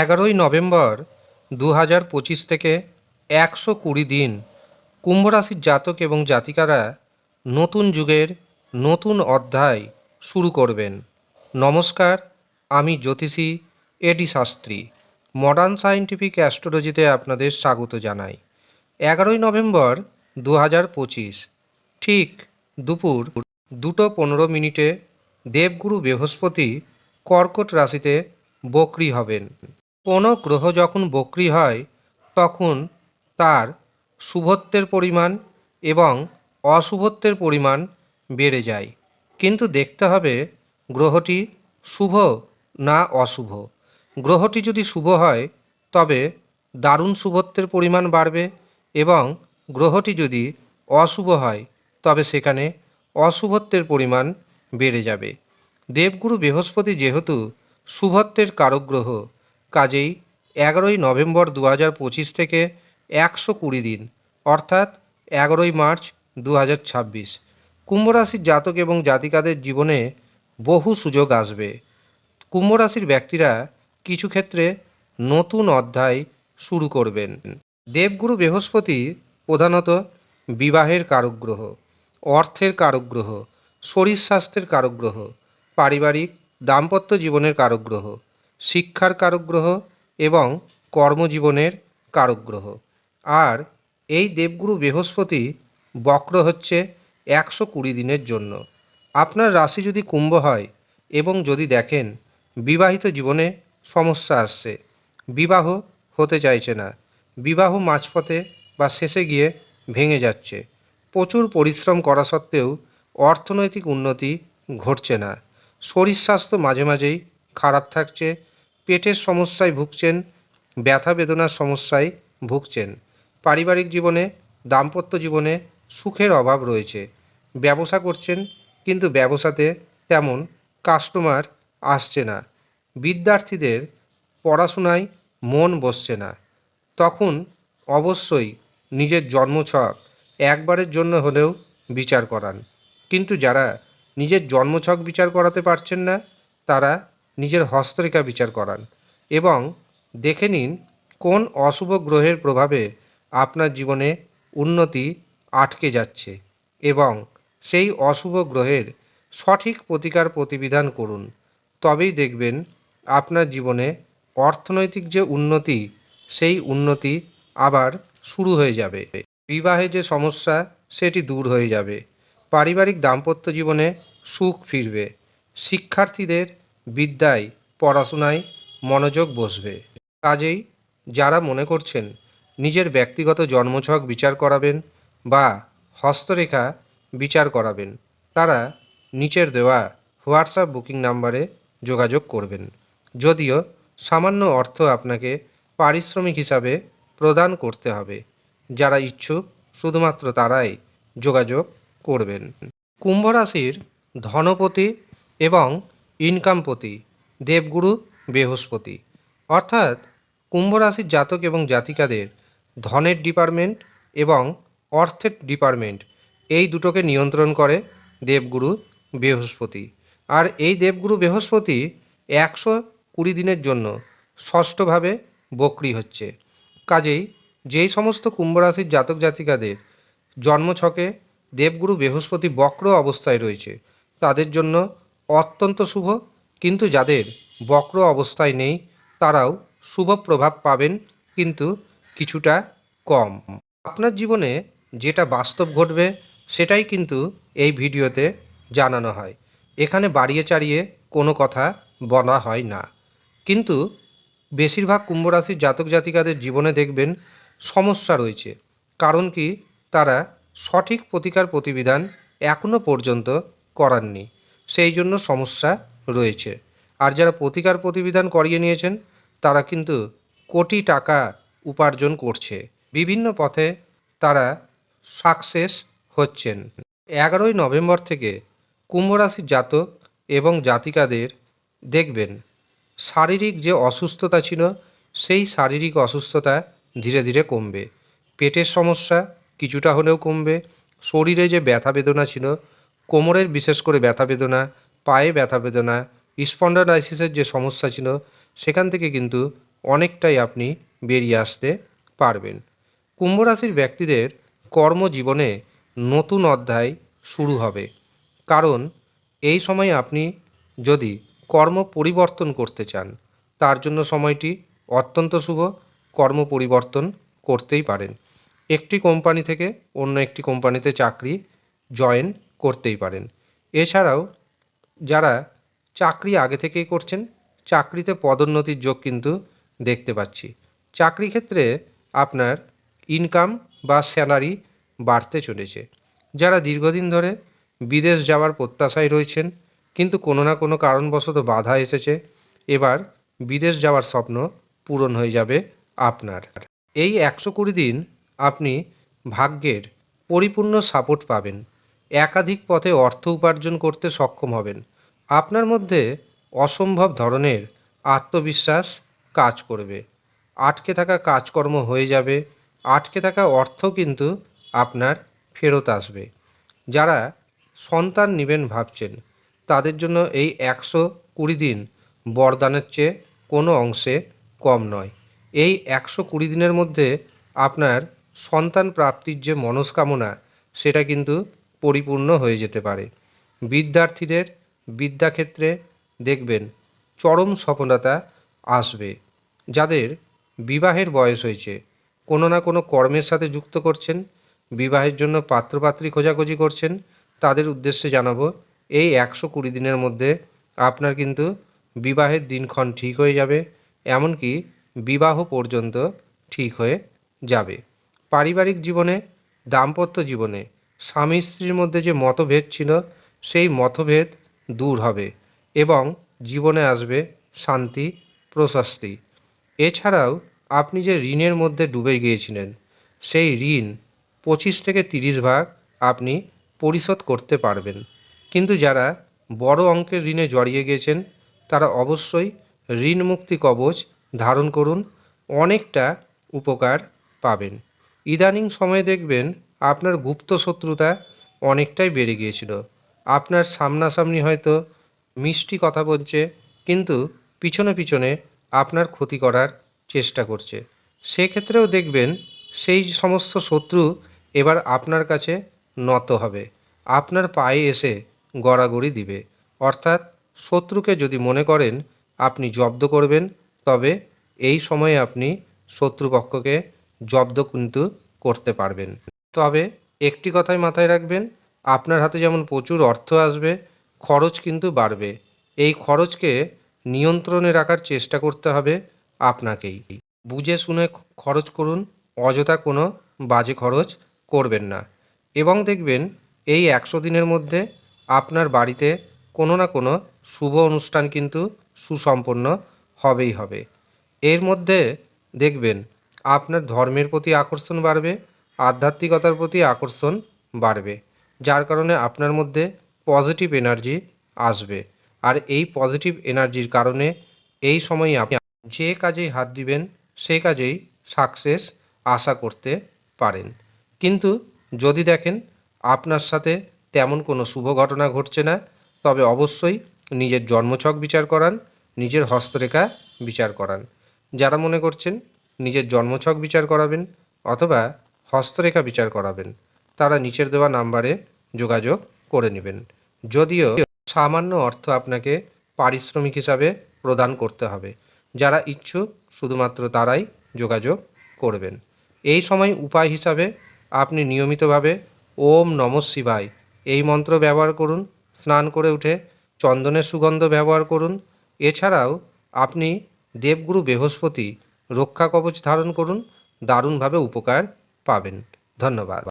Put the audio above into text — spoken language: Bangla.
এগারোই নভেম্বর দু হাজার পঁচিশ থেকে একশো কুড়ি দিন কুম্ভ রাশির জাতক এবং জাতিকারা নতুন যুগের নতুন অধ্যায় শুরু করবেন। নমস্কার, আমি জ্যোতিষী A D Shastri. Modern scientific অ্যাস্ট্রোলজিতে আপনাদের স্বাগত জানাই। এগারোই নভেম্বর দু হাজার পঁচিশ, ঠিক দুপুর দুটো পনেরো মিনিটে দেবগুরু বৃহস্পতি কর্কট রাশিতে বক্রি হবেন। কোনো গ্রহ যখন বক্রি হয়, তখন তার শুভত্বের পরিমাণ এবং অশুভত্বের পরিমাণ বেড়ে যায়। কিন্তু দেখতে হবে, গ্রহটি শুভ না অশুভ। গ্রহটি যদি শুভ হয়, তবে দারুণ শুভত্বের পরিমাণ বাড়বে এবং গ্রহটি যদি অশুভ হয়, তবে সেখানে অশুভত্বের পরিমাণ বেড়ে যাবে। দেবগুরু বৃহস্পতি যেহেতু শুভত্বের কারক গ্রহ কাজেই এগারোই নভেম্বর দু হাজার পঁচিশ থেকে একশো কুড়ি দিন, অর্থাৎ এগারোই মার্চ দু হাজার ছাব্বিশ। কুম্ভ রাশির জাতক এবং জাতিকাদের জীবনে বহু সুযোগ আসবে। কুম্ভ রাশির ব্যক্তিরা কিছু ক্ষেত্রে নতুন অধ্যায় শুরু করবেন। দেবগুরু বৃহস্পতি প্রধানত বিবাহের কারক গ্রহ অর্থের কারক গ্রহ শরীর স্বাস্থ্যের কারক গ্রহ পারিবারিক দাম্পত্য জীবনের কারক গ্রহ শিক্ষার কারক গ্রহ এবং কর্মজীবনের কারক গ্রহ আর এই দেবগুরু বৃহস্পতি বক্র হচ্ছে একশো কুড়ি দিনের জন্য। আপনার রাশি যদি কুম্ভ হয় এবং যদি দেখেন বিবাহিত জীবনে সমস্যা আসছে, বিবাহ হতে চাইছে না, বিবাহ মাঝপথে বা শেষে গিয়ে ভেঙে যাচ্ছে, প্রচুর পরিশ্রম করা সত্ত্বেও অর্থনৈতিক উন্নতি ঘটছে না, শরীর স্বাস্থ্য মাঝে মাঝেই খারাপ থাকছে পেটের সমস্যায় ভুগছেন, ব্যথা বেদনার সমস্যায় ভুগছেন। পারিবারিক জীবনে, দাম্পত্য জীবনে সুখের অভাব রয়েছে। ব্যবসা করছেন, কিন্তু ব্যবসাতে তেমন কাস্টমার আসছে না। বিদ্যার্থীদের পড়াশোনায় মন বসছে না। তখন অবশ্যই নিজের জন্মছক একবারের জন্য হলেও বিচার করান। কিন্তু যারা নিজের জন্মছক বিচার করাতে পারছেন না, তারা নিজের হস্তরেখা বিচার করান এবং দেখে নিন কোন অশুভ গ্রহের প্রভাবে আপনার জীবনে উন্নতি আটকে যাচ্ছে এবং সেই অশুভ গ্রহের সঠিক প্রতিকার প্রতিবিধান করুন। তবেই দেখবেন আপনার জীবনে অর্থনৈতিক যে উন্নতি, সেই উন্নতি আবার শুরু হয়ে যাবে। বিবাহে যে সমস্যা, সেটি দূর হয়ে যাবে। পারিবারিক দাম্পত্য জীবনে সুখ ফিরবে। শিক্ষার্থীদের বিদ্যায়, পড়াশোনায় মনোযোগ বসবে। কাজেই যারা মনে করছেন নিজের ব্যক্তিগত জন্মছক বিচার করাবেন বা হস্তরেখা বিচার করাবেন, তারা নিচের দেওয়া হোয়াটসঅ্যাপ বুকিং নাম্বারে যোগাযোগ করবেন। যদিও সামান্য অর্থ আপনাকে পারিশ্রমিক হিসাবে প্রদান করতে হবে, যারা ইচ্ছুক শুধুমাত্র তারাই যোগাযোগ করবেন। কুম্ভ রাশির ধনপতি এবং ইনকামপতি দেবগুরু বৃহস্পতি। অর্থাৎ কুম্ভ রাশির জাতক এবং জাতিকাদের ধনের ডিপার্টমেন্ট এবং অর্থের ডিপার্টমেন্ট এই দুটোকে নিয়ন্ত্রণ করে দেবগুরু বৃহস্পতি। আর এই দেবগুরু বৃহস্পতি একশো কুড়ি দিনের জন্য ষষ্ঠভাবে বক্রি হচ্ছে। কাজেই যেই সমস্ত কুম্ভ রাশির জাতক জাতিকাদের জন্মছকে দেবগুরু বৃহস্পতি বক্র অবস্থায় রয়েছে, তাদের জন্য অত্যন্ত শুভ, কিন্তু যাদের বক্র অবস্থায় নেই, তারাও শুভ প্রভাব পাবেন, কিন্তু কিছুটা কম। আপনার জীবনে যেটা বাস্তব ঘটবে, সেটাই কিন্তু এই ভিডিওতে জানানো হয়। এখানে বাড়িয়ে চাড়িয়ে কোনো কথা বলা হয় না। কিন্তু বেশিরভাগ কুম্ভ রাশির জাতক জাতিকাদের জীবনে দেখবেন সমস্যা রয়েছে, কারণ কি তারা সঠিক প্রতিকার প্রতিবিধান এখনও পর্যন্ত করাননি। সেই জন্য সমস্যা রয়েছে। আর যারা প্রতিকার প্রতিবিধান করিয়ে নিয়েছেন, তারা কিন্তু কোটি টাকা উপার্জন করছে। বিভিন্ন পথে তারা সাকসেস হচ্ছেন। এগারোই নভেম্বর থেকে কুম্ভ রাশির জাতক এবং জাতিকাদের দেখবেন, শারীরিক যে অসুস্থতা ছিল, সেই শারীরিক অসুস্থতা ধীরে ধীরে কমবে। পেটের সমস্যা কিছুটা হলেও কমবে। শরীরে যে ব্যথা বেদনা ছিল কোমরের বিশেষ করে ব্যথা বেদনা, পায়ে ব্যথা বেদনা স্পন্ডালাইসিসের যে সমস্যা ছিল, সেখান থেকে কিন্তু অনেকটাই আপনি বেরিয়ে আসতে পারবেন। কুম্ভ রাশির ব্যক্তিদের কর্মজীবনে নতুন অধ্যায় শুরু হবে। কারণ, এই সময় আপনি যদি কর্ম পরিবর্তন করতে চান, তার জন্য সময়টি অত্যন্ত শুভ, কর্ম পরিবর্তন করতেই পারেন। একটি কোম্পানি থেকে অন্য একটি কোম্পানিতে চাকরি, জয়েন করতেই পারেন। এছাড়াও যারা চাকরি আগে থেকেই করছেন, চাকরিতে পদোন্নতির যোগ কিন্তু দেখতে পাচ্ছি। চাকরি ক্ষেত্রে আপনার ইনকাম বা স্যালারি বাড়তে চলেছে। যারা দীর্ঘদিন ধরে বিদেশ যাওয়ার প্রত্যাশায় রয়েছেন, কিন্তু কোনো না কোনো কারণবশত বাধা এসেছে, এবার বিদেশ যাওয়ার স্বপ্ন পূরণ হয়ে যাবে আপনার। এই একশো কুড়ি দিন আপনি ভাগ্যের পরিপূর্ণ সাপোর্ট পাবেন। একাধিক পথে অর্থ উপার্জন করতে সক্ষম হবেন। আপনার মধ্যে অসম্ভব ধরনের আত্মবিশ্বাস কাজ করবে। আটকে থাকা কাজকর্ম হয়ে যাবে। আটকে থাকা অর্থ কিন্তু আপনার ফেরত আসবে। যারা সন্তান নেবেন ভাবছেন, তাদের জন্য এই একশো কুড়ি দিন বরদানের চেয়ে কোনো অংশে কম নয়। এই একশো কুড়ি দিনের মধ্যে আপনার সন্তান প্রাপ্তির যে মনস্কামনা, সেটা কিন্তু পরিপূর্ণ হয়ে যেতে পারে। বিদ্যার্থীদের বিদ্যাক্ষেত্রে দেখবেন চরম সফলতা আসবে। যাদের বিবাহের বয়স হয়েছে, কোনো না কোনো কর্মের সাথে যুক্ত করছেন, বিবাহের জন্য পাত্রপাত্রী খোঁজাখুঁজি করছেন, তাদের উদ্দেশ্যে জানাব, এই একশো কুড়ি দিনের মধ্যে আপনার কিন্তু বিবাহের দিনক্ষণ ঠিক হয়ে যাবে, এমনকি বিবাহ পর্যন্ত ঠিক হয়ে যাবে। পারিবারিক জীবনে, দাম্পত্য জীবনে স্বামী স্ত্রীর মধ্যে যে মতভেদ ছিল, সেই মতভেদ দূর হবে এবং জীবনে আসবে শান্তি, প্রশস্তি। এছাড়াও আপনি যে ঋণের মধ্যে ডুবে গিয়েছিলেন, সেই ঋণ পঁচিশ থেকে তিরিশ ভাগ আপনি পরিশোধ করতে পারবেন। কিন্তু যারা বড় অঙ্কের ঋণে জড়িয়ে গিয়েছেন, তারা অবশ্যই ঋণ মুক্তি কবচ ধারণ করুন, অনেকটা উপকার পাবেন। ইদানিং সময়ে দেখবেন আপনার গুপ্ত শত্রুতা অনেকটাই বেড়ে গিয়েছিল। আপনার সামনাসামনি হয়তো মিষ্টি কথা বলছে, কিন্তু পিছনে পিছনে আপনার ক্ষতি করার চেষ্টা করছে। সেক্ষেত্রেও দেখবেন সেই সমস্ত শত্রু এবার আপনার কাছে নত হবে। আপনার পায়ে এসে গড়াগড়ি দিবে। অর্থাৎ শত্রুকে যদি মনে করেন আপনি জব্দ করবেন, তবে এই সময়ে আপনি শত্রুপক্ষকে জব্দ কিন্তু করতে পারবেন। তবে একটি কথাই মাথায় রাখবেন, আপনার হাতে যেমন প্রচুর অর্থ আসবে, খরচ কিন্তু বাড়বে। এই খরচকে নিয়ন্ত্রণে রাখার চেষ্টা করতে হবে আপনাকেই। বুঝে শুনে খরচ করুন, অযথা কোনো বাজে খরচ করবেন না। এবং দেখবেন, এই একশো দিনের মধ্যে আপনার বাড়িতে কোনো না কোনো শুভ অনুষ্ঠান কিন্তু সুসম্পন্ন হবেই হবে। এর মধ্যে দেখবেন, আপনার ধর্মের প্রতি আকর্ষণ বাড়বে আধ্যাত্মিকতার প্রতি আকর্ষণ বাড়বে, যার কারণে আপনার মধ্যে পজিটিভ এনার্জি আসবে। আর এই পজিটিভ এনার্জির কারণে এই সময় আপনি যে কাজেই হাত দিবেন সেই কাজেই সাকসেস আশা করতে পারেন। কিন্তু যদি দেখেন আপনার সাথে তেমন কোনো শুভ ঘটনা ঘটছে না, তবে অবশ্যই নিজের জন্মছক বিচার করান, নিজের হস্তরেখা বিচার করান। যারা মনে করছেন নিজের জন্মছক বিচার করাবেন, অথবা হস্তরেখা বিচার করাবেন। তারা নিচের দেওয়া নাম্বারে যোগাযোগ করে নেবেন। যদিও সামান্য অর্থ আপনাকে পারিশ্রমিক হিসাবে প্রদান করতে হবে। যারা ইচ্ছুক, শুধুমাত্র তারাই যোগাযোগ করবেন। এই সময় উপায় হিসাবে আপনি নিয়মিতভাবে ওম নম শিবায় এই মন্ত্র ব্যবহার করুন। স্নান করে উঠে চন্দনের সুগন্ধ ব্যবহার করুন। এছাড়াও আপনি দেবগুরু বৃহস্পতি রক্ষা কবচ ধারণ করুন। দারুণভাবে উপকার পাবেন। ধন্যবাদ।